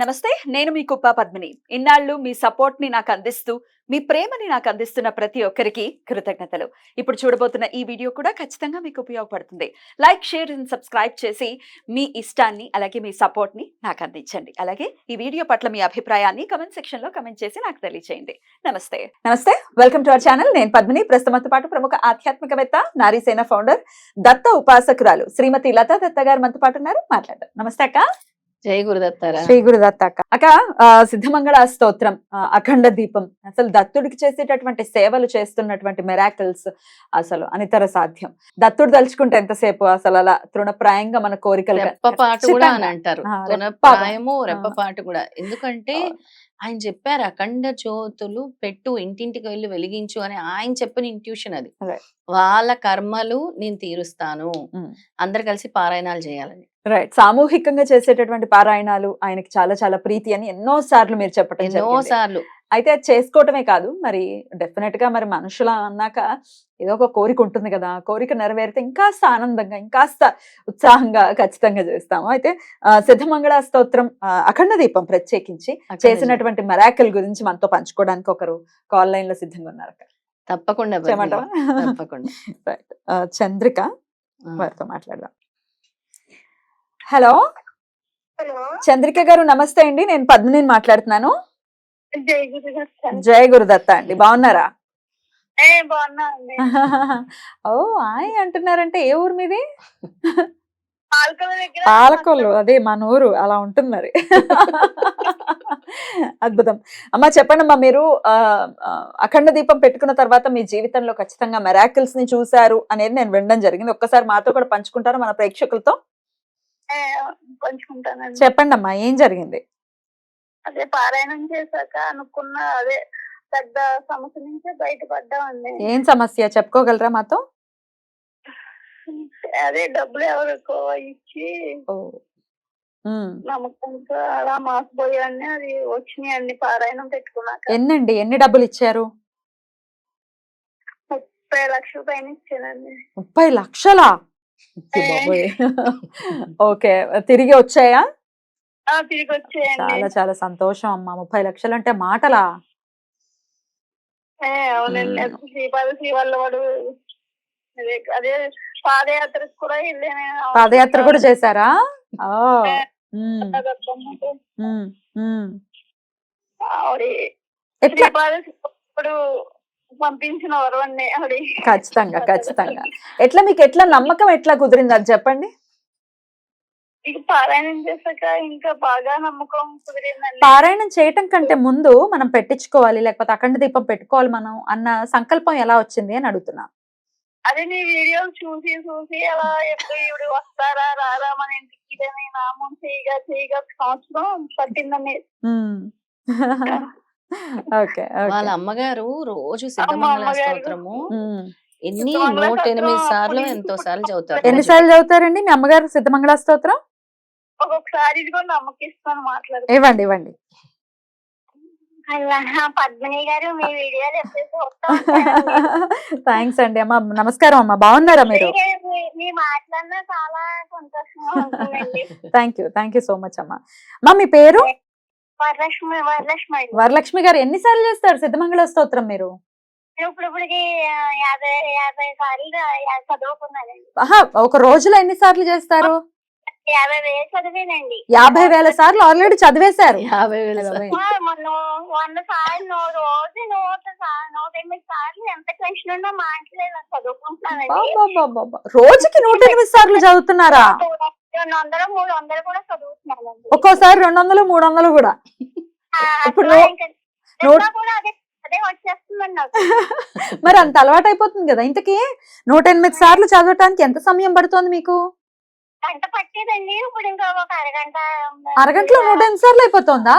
నమస్తే నేను మీ కుప్ప పద్మిని. ఇన్నాళ్ళు మీ సపోర్ట్ని నాకు అందిస్తూ మీ ప్రేమని నాకు అందిస్తున్న ప్రతి ఒక్కరికి కృతజ్ఞతలు. ఇప్పుడు చూడబోతున్న ఈ వీడియో కూడా ఖచ్చితంగా మీకు ఉపయోగపడుతుంది. లైక్ షేర్ అండ్ సబ్స్క్రైబ్ చేసి మీ ఇష్టాన్ని అలాగే మీ సపోర్ట్ని నాకు అందించండి. అలాగే ఈ వీడియో పట్ల మీ అభిప్రాయాన్ని కమెంట్ సెక్షన్లో కమెంట్ చేసి నాకు తెలియజేయండి నమస్తే. నమస్తే. Welcome to our channel. నేను పద్మిని. ప్రస్తుతంతో పాటు ప్రముఖ ఆధ్యాత్మికవేత్త నారీసేన ఫౌండర్ దత్త ఉపాసకురాలు శ్రీమతి లతా దత్త గారు మనతో పాటు ఉన్నారు. మాట్లాడారు నమస్తే అక్క. జై గురుదత్తారా శ్రీ గురు దత్త అక్క సిద్ధమంగళ స్తోత్రం అఖండ దీపం. అసలు దత్తుడికి చేసేటటువంటి సేవలు చేస్తున్నటువంటి మెరాకిల్స్ అసలు అనితర సాధ్యం. దత్తుడు తలుచుకుంటే ఎంతసేపు అసలు అలా తృణప్రాయంగా మన కోరికలు రెప్పపాటు కూడా అని. అంటారు. రెప్ప- రెప్పపాటు కూడా. ఎందుకంటే ఆయన చెప్పారు అఖండ జ్యోతులు పెట్టు ఇంటింటికి వెళ్ళి వెలిగించు అని ఆయన చెప్పిన ఇంట్యూషన్ అది. వాళ్ళ కర్మలు నేను తీరుస్తాను. అందరు కలిసి పారాయణాలు చేయాలని. రైట్ సామూహికంగా చేసేటటువంటి పారాయణాలు ఆయనకి చాలా చాలా ప్రీతి అని ఎన్నో సార్లు మీరు చెప్పడం ఎన్నో. సార్లు అయితే అది చేసుకోవటమే కాదు మరి డెఫినెట్గా మరి మనుషుల అన్నాక ఏదో ఒక కోరిక ఉంటుంది కదా కోరిక నెరవేరితే ఇంకాస్త ఆనందంగా ఇంకాస్త ఉత్సాహంగా ఖచ్చితంగా చేస్తాము అయితే సిద్ధమంగళ స్తోత్రం అఖండ దీపం ప్రత్యేకించి చేసినటువంటి మెరాకిల్ గురించి మనతో పంచుకోవడానికి ఒకరు కాల్ లైన్లో సిద్ధంగా ఉన్నారు. తప్పకుండా? తప్పకుండా చంద్రిక. వారితో మాట్లాడదాం హలో? చంద్రిక గారు నమస్తే అండి. నేను పద్మిని మాట్లాడుతున్నాను. జై గురుదత్త. జయ గురుదత్త అండి. బాగున్నారా? ఓ ఆయ్ అంటున్నారంటే ఏ ఊరు మీది? పాలకొల్లు అదే మన ఊరు. అలా ఉంటుంది మరి. అద్భుతం. అమ్మా చెప్పండి అమ్మా మీరు అఖండ దీపం పెట్టుకున్న తర్వాత మీ జీవితంలో ఖచ్చితంగా మెరాకిల్స్ని చూశారు అనేది నేను వినడం జరిగింది. ఒక్కసారి మాతో కూడా పంచుకుంటారు మన ప్రేక్షకులతో? పంచుకుంటానండి. చెప్పండి అమ్మా ఏం జరిగింది? అదే పారాయణం చేశాక అనుకున్న అదే పెద్ద సమస్య నుంచి బయటపడ్డామండి. ఏం సమస్య? చెప్పుకోగలరా మాతో? అదే డబ్బులు ఎవరికో ఇచ్చి. నమ్మకంతో అలా మాసిపోయాన్ని అది వచ్చినాయండి పారాయణం పెట్టుకున్నాక. ఎన్నండి? ఎన్ని డబ్బులు ఇచ్చారు? ముప్పై లక్షల పైన ఇచ్చానండి. ముప్పై లక్షలా. ఓకే. తిరిగి వచ్చాయా? ఆ, తిరిగి వచ్చేయండి. చాలా చాలా సంతోషం అమ్మా. ముప్పై లక్షలు అంటే మాటలా? ఏ, అవునండి. అది శ్రీపాద శ్రీవల్లవాడు అదే అదే పాదయాత్రకు కూడా వెళ్ళాను పాదయాత్ర కూడా చేశారా? ఎట్లా? పంపించిన ఆవిడ ఖచ్చితంగా ఖచ్చితంగా. ఎట్లా మీకు ఎట్లా నమ్మకం ఎట్లా కుదిరింది అది చెప్పండి? ఇక పారాయణం చేశాక ఇంకా బాగా నమ్మకం కుదిరిందండి. పారాయణం చేయటం కంటే ముందు మనం పెట్టించుకోవాలి లేకపోతే అఖండ దీపం పెట్టుకోవాలి మనం అన్న సంకల్పం ఎలా వచ్చింది అని అడుగుతున్నా. అదే నీ వీడియోలు చూసి చూసి అలా ఎప్పుడు వస్తారా రారా మన ఇంటికి నామం చేయగా చేయగా సంవత్సరం. ఓకే వాళ్ళ ఓకే. అమ్మగారు రోజు సిద్ధమంగళ. స్తోత్రము. ఎన్ని నూట ఎనిమిది సార్లు ఎంతో సార్లు చదువుతారు. ఎన్నిసార్లు చదువుతారండి మీ అమ్మగారు సిద్ధమంగళ స్తోత్రం? ఒక్కొక్కసారి ఇవ్వండి ఇవ్వండి. అలా పద్మిని గారు మీ వీడియోలు ఎప్పుడు చూస్తా ఉంటానండి. థ్యాంక్స్ అండి అమ్మ. నమస్కారం అమ్మా. బాగున్నారా మీరు? మీరే మీ- మీ మాటలన్నా చాలా సంతోషంగా ఉంటుందండి thank you thank you so much అమ్మా. అమ్మా మీ పేరు? వరలక్ష్మి వరలక్ష్మి. వరలక్ష్మి గారు ఎన్నిసార్లు చేస్తారు? సిద్ధమంగళ స్తోత్రం మీరు? సార్లు ఒక రోజులో ఎన్నిసార్లు చేస్తారు? యాభై వేలు చదివానండి. యాభై వేల సార్లు ఆల్రెడీ చదివేశారు. యాభై వేల సార్లు. సార్లు సార్లు. రోజుకి నూట ఎనిమిది సార్లు చదువుతున్నారా? రెండు వందలు మూడు వందలు కూడా చదువుతున్నానండి. ఒక్కోసారి రెండు వందలు మూడు వందలు కూడా ఇప్పుడు కూడా అదే అదే వచ్చేస్తుందండి నాకు. మరి అంత అలవాటు అయిపోతుంది కదా ఇంతకీ? నూట ఎనిమిది సార్లు చదవటానికి ఎంత సమయం పడుతోంది మీకు? గంట పట్టేదండి. ఇప్పుడు ఇంకా ఒక అరగంట అరగంటలో నూట ఎనిమిది సార్లు అయిపోతుంది?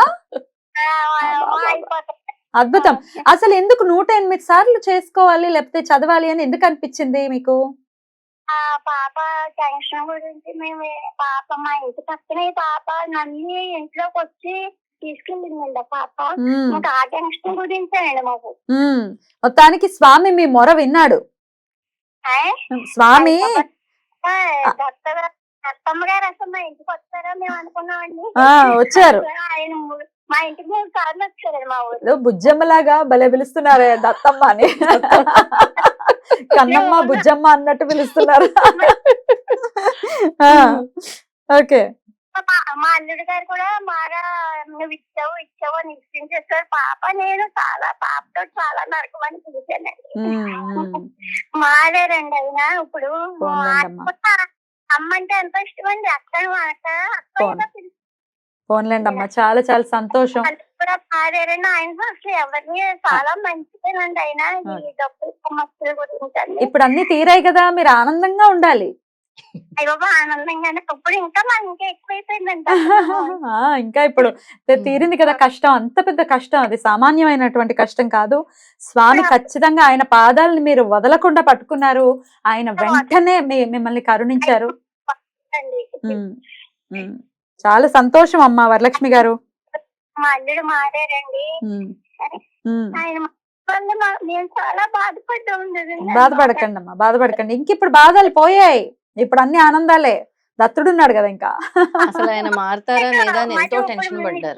అద్భుతం. అసలు ఎందుకు నూట ఎనిమిది సార్లు చేసుకోవాలి లేకపోతే చదవాలి అని ఎందుకు అనిపించింది మీకు? ఆ పాప టెన్షన్ గురించి మేము పాప మా ఇంటి పక్కనే పాప నన్ను ఇంట్లోకి వచ్చి తీసుకెళ్ళిందండి పాప మాకు ఆ టెన్షన్ గురించేనండి మాకు. మొత్తానికి స్వామి మీ మొర విన్నాడు? స్వామి? అత్తమ్మ గారు అసలు మా ఇంటికి వస్తారా మేము అనుకున్నామండి. వచ్చారు. ఆయన మూ- ఇంటికి మూడు సార్లు వచ్చారండి మా ఊరు. బుజ్జమ్మలాగా భలే పిలుస్తున్నారు దత్తమ్మ అని. కన్నమ్మ బుజ్జమ్మ అన్నట్టు పిలుస్తున్నారు. ఓకే. మా- అల్లుడు గారు కూడా బాగా నువ్వు ఇచ్చావు ఇచ్చావు అని ఇచ్చించేస్తారు పాప నేను చాలా పాపతో చాలా నరకమని పిలిచానండి ఉమ్, ఉమ్. మారారండి అయినా ఇప్పుడు అమ్మ అంటే ఎంత ఇష్టం అండి? అక్క అక్క అక్క పోన్. పోన్లేండి అమ్మా చాలా చాలా సంతోషం. వాళ్ళు కూడా మారారండి ఆయన అసలు ఎవరిని చాలా మంచిదేనండి. ఆయన ఈ డబ్బులు సమస్యల గురించి అండి ఇప్పుడు అన్ని తీరాయి కదా మీరు ఆనందంగా ఉండాలి. అయ్యో ఆనందంగానే ఇప్పుడు ఇంకా మనకి ఎక్కువైపోయిందండి ఆ, ఇంకా ఇప్పుడు తీరింది కదా కష్టం. అంత పెద్ద కష్టం. అది సామాన్యమైనటువంటి కష్టం కాదు. స్వామి ఖచ్చితంగా ఆయన పాదాలని మీరు వదలకుండా పట్టుకున్నారు. ఆయన వెంటనే మిమ్మల్ని కరుణించారు. చాలా సంతోషం అమ్మా వరలక్ష్మి గారు. మా అల్లుడు మారారండి. ఆయన మేము చాలా బాధపడ్డాం బాధపడకండి అమ్మా బాధపడకండి. ఇంక ఇప్పుడు బాధలు పోయాయి. ఇప్పుడు అన్ని ఆనందాలే. దత్తుడు ఉన్నాడు కదా ఇంకా. అసలు ఆయన మారుతారా లేదా అని ఎంతో టెన్షన్ పడ్డారు.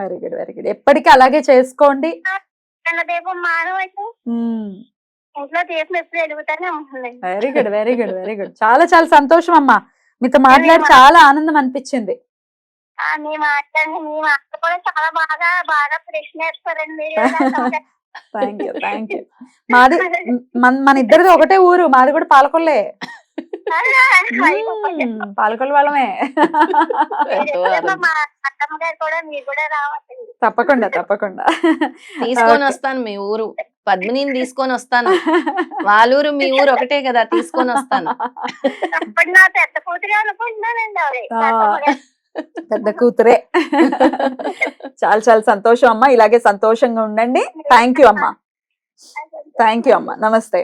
Very good very good. ఎప్పటికీ అలాగే చేసుకోండి. Very good very good very good. చాలా చాలా సంతోషం అమ్మా. మీతో మాట్లాడి చాలా ఆనందం అనిపించింది. మీ మాట్లాడి మీ మాట కూడా చాలా బాగా బాగా ప్రశ్న వేస్తారండి మీరు. థ్యాంక్ యూ థ్యాంక్ యూ మాది మన మన ఇద్దరిది ఒకటే ఊరు. మాది కూడా పాలకొల్లే. పాలకొల్లు వాళ్ళమే. తప్పకుండా తప్పకుండా. తీసుకొని. వస్తాను మీ ఊరు. పద్మినిని తీసుకొని వస్తాను. వాళ్ళూరు మీ ఊరు ఒకటే కదా తీసుకొని వస్తాను. అప్పుడు నా పెద్ద కూతురు. చాలా చాలా. సంతోషం అమ్మా. ఇలాగే సంతోషంగా ఉండండి. థ్యాంక్ యూ అమ్మా. థ్యాంక్ యూ అమ్మా. నమస్తే.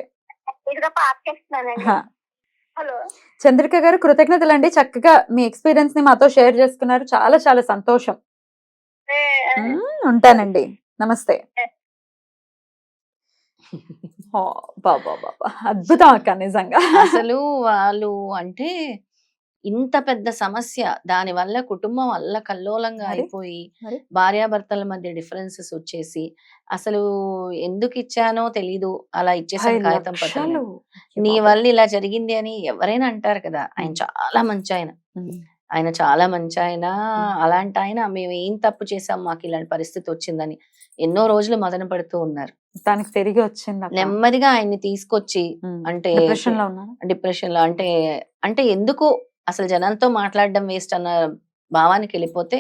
హలో. చంద్రిక గారు కృతజ్ఞతలు అండి. చక్కగా మీ ఎక్స్పీరియన్స్ని మాతో షేర్ చేసుకున్నారు. చాలా చాలా సంతోషం. ఉంటానండి. నమస్తే. బాబా బాబా అద్భుతం అక్క నిజంగా. అసలు వాళ్ళు అంటే ఇంత పెద్ద సమస్య దాని వల్ల కుటుంబం అల్ల కల్లోలంగా? అయిపోయి? భార్యాభర్తల మధ్య డిఫరెన్సెస్ వచ్చేసి అసలు ఎందుకు ఇచ్చానో తెలీదు అలా ఇచ్చేసాను కాగితం లక్షలు. నీ. వల్ల ఇలా జరిగింది అని ఎవరైనా అంటారు కదా ఆయన చాలా మంచి ఆయన. ఆయన చాలా మంచి ఆయన అలాంటి ఆయన మేము ఏం తప్పు చేసాం మాకు ఇలాంటి పరిస్థితి వచ్చిందని ఎన్నో రోజులు మదన పడుతూ ఉన్నారు దానికి తిరిగి వచ్చింది. నెమ్మదిగా ఆయన్ని తీసుకొచ్చి. అంటే డిప్రెషన్లో అంటే అంటే ఎందుకు అసలు జనంతో మాట్లాడడం వేస్ట్ అన్న భావానికి వెళ్ళిపోతే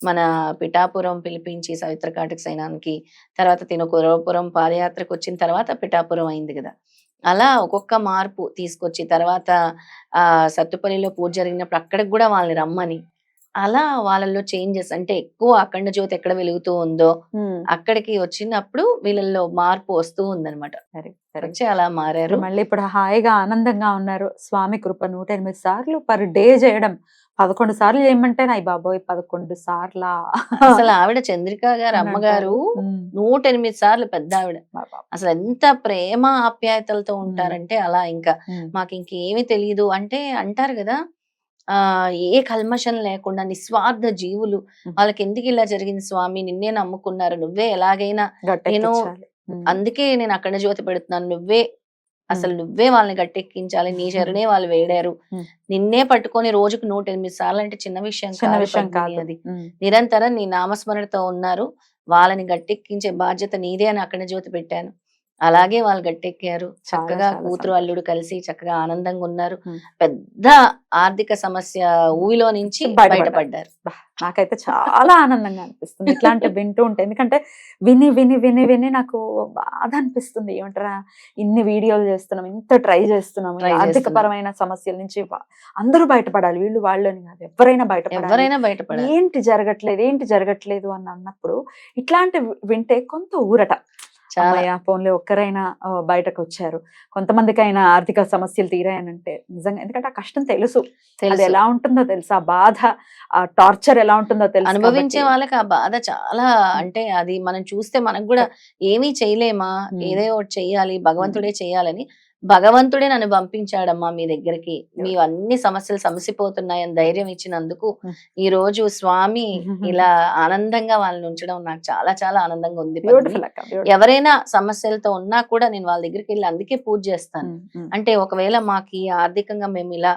మన పిఠాపురం పిలిపించి సవిత్రకాటిక సైనానికి తర్వాత తినకురపురం పాదయాత్రకు వచ్చిన తర్వాత పిఠాపురం అయింది కదా. అలా ఒక్కొక్క మార్పు తీసుకొచ్చి తర్వాత ఆ సత్తుపల్లిలో పూజ జరిగినప్పుడు అక్కడికి కూడా వాళ్ళని రమ్మని అలా వాళ్ళల్లో చేంజెస్ అంటే ఎక్కువ అఖండ జ్యోతి ఎక్కడ వెలుగుతూ ఉందో. అక్కడికి వచ్చినప్పుడు వీళ్ళల్లో మార్పు వస్తూ ఉందన్నమాట. వచ్చి అలా మారారు మళ్ళీ ఇప్పుడు హాయిగా ఆనందంగా ఉన్నారు స్వామి కృప నూట ఎనిమిది సార్లు పర్ డే చేయడం పదకొండు సార్లు చేయమంటే నాయి బాబోయ్ పదకొండు సార్లా అసలు ఆవిడ చంద్రిక గారు అమ్మగారు మ్మ్. నూట ఎనిమిది సార్లు పెద్ద ఆవిడ బాబా. అసలు ఎంత ప్రేమ ఆప్యాయతలతో ఉంటారంటే అలా ఇంకా. మాకు ఇంకేమి తెలియదు అంటే అంటారు కదా ఆ ఏ కల్మషం లేకుండా నిస్వార్థ జీవులు. వాళ్ళకి ఎందుకు ఇలా జరిగింది స్వామి? నిన్నే నమ్ముకున్నారు. నువ్వే ఎలాగైనా. మ్మ్. అందుకే నేను అక్కడ జ్యోతి పెడుతున్నాను. నువ్వే అసలు నువ్వే వాళ్ళని గట్టెక్కించాలి. నీ శరణే వాళ్ళు వేడారు. నిన్నే పట్టుకొని రోజుకు నూట ఎనిమిది సార్లు అంటే చిన్న విషయం చిన్న విషయం కాదు. అది. నిరంతరం నీ నామస్మరణతో ఉన్నారు. వాళ్ళని గట్టెక్కించే బాధ్యత నీదే అని అక్కడ జ్యోతి పెట్టాను. అలాగే వాళ్ళు గట్టెక్కారు. చక్కగా కూతురు. అల్లుడు కలిసి చక్కగా ఆనందంగా ఉన్నారు. పెద్ద ఆర్థిక సమస్య ఊవిలో నుంచి బయటపడ్డారు. నాకైతే చాలా ఆనందంగా అనిపిస్తుంది. ఇట్లాంటి వింటూ ఉంటే. ఎందుకంటే విని విని విని విని నాకు బాధ అనిపిస్తుంది. ఏమంటారా? ఇన్ని వీడియోలు చేస్తున్నాం ఇంత ట్రై చేస్తున్నాం. Try ఆర్థిక చేస్తున్నాం. పరమైన సమస్యల నుంచి అందరూ బయటపడాలి. వీళ్ళు వాళ్ళని కాదు. ఎవరైనా బయటపడాలి. ఎవరైనా బయటపడారు ఏంటి జరగట్లేదు? ఏంటి జరగట్లేదు? అని అన్నప్పుడు ఇట్లాంటి వింటే కొంత ఊరట. చాలా ఫోన్లో ఒక్కరైనా బయటకు వచ్చారు కొంతమందికైనా ఆర్థిక సమస్యలు తీరాయనంటే నిజంగా ఎందుకంటే ఆ కష్టం తెలుసు. అది తెలుసు. ఎలా ఉంటుందో తెలుసు. ఆ బాధ ఆ టార్చర్ ఎలా ఉంటుందో తెలుసు అనుభవించే వాళ్ళకి ఆ బాధ చాలా అంటే అది మనం చూస్తే మనకు కూడా ఏమీ చేయలేమా. ఏదో ఒకటి చెయ్యాలి భగవంతుడే చెయ్యాలని భగవంతుడే నన్ను పంపించాడమ్మా మీ దగ్గరికి మీ అన్ని సమస్యలు సమసిపోతున్నాయని ధైర్యం ఇచ్చినందుకు Hmm. ఈ రోజు స్వామి Hmm. ఇలా ఆనందంగా వాళ్ళని ఉంచడం నాకు చాలా చాలా ఆనందంగా ఉంది. ఎవరైనా సమస్యలతో ఉన్నా కూడా నేను వాళ్ళ దగ్గరికి వెళ్ళి అందుకే పూజ చేస్తాను ఉమ్, ఉమ్. అంటే ఒకవేళ మాకు ఆర్థికంగా మేము ఇలా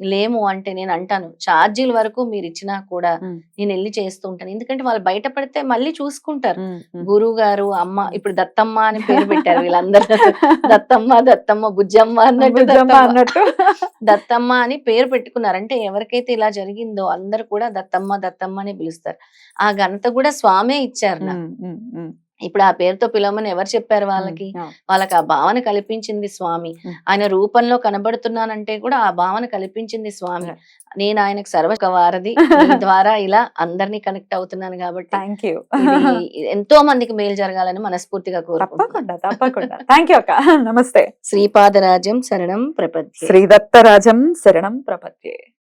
లేము అంటే నేను అంటాను ఛార్జీల వరకు మీరు ఇచ్చినా కూడా. నేను వెళ్ళి చేస్తూ ఉంటాను ఎందుకంటే వాళ్ళు బయటపడితే మళ్ళీ చూసుకుంటారు. గురువు గారు అమ్మ ఇప్పుడు దత్తమ్మ అని పేరు పెట్టారు వీళ్ళందరూ. దత్తమ్మ దత్తమ్మ బుజ్జమ్మ అన్నట్టు. అన్నట్టు. దత్తమ్మ అని పేరు పెట్టుకున్నారు. అంటే ఎవరికైతే ఇలా జరిగిందో అందరు కూడా దత్తమ్మ దత్తమ్మ అని పిలుస్తారు. ఆ ఘనత కూడా స్వామే ఇచ్చారు నాకు. ఇప్పుడు ఆ పేరుతో పిలవమని ఎవరు చెప్పారు వాళ్ళకి? వాళ్ళకి ఆ భావన కల్పించింది స్వామి. ఆయన రూపంలో కనబడుతున్నానంటే కూడా ఆ భావన కల్పించింది స్వామి. నేను ఆయనకు సర్వ వారధి. మీ ద్వారా ఇలా అందరినీ కనెక్ట్ అవుతున్నాను కాబట్టి థ్యాంక్ యూ ఇది ఎంతో మందికి మేలు జరగాలని మనస్ఫూర్తిగా కోరుకుంటున్నాను. తప్పకుండా తప్పకుండా. థ్యాంక్ యూ అక్క. నమస్తే. శ్రీపాదరాజ్యం శరణం ప్రపద్యే. శ్రీదత్తరాజం శరణం ప్రపద్యే.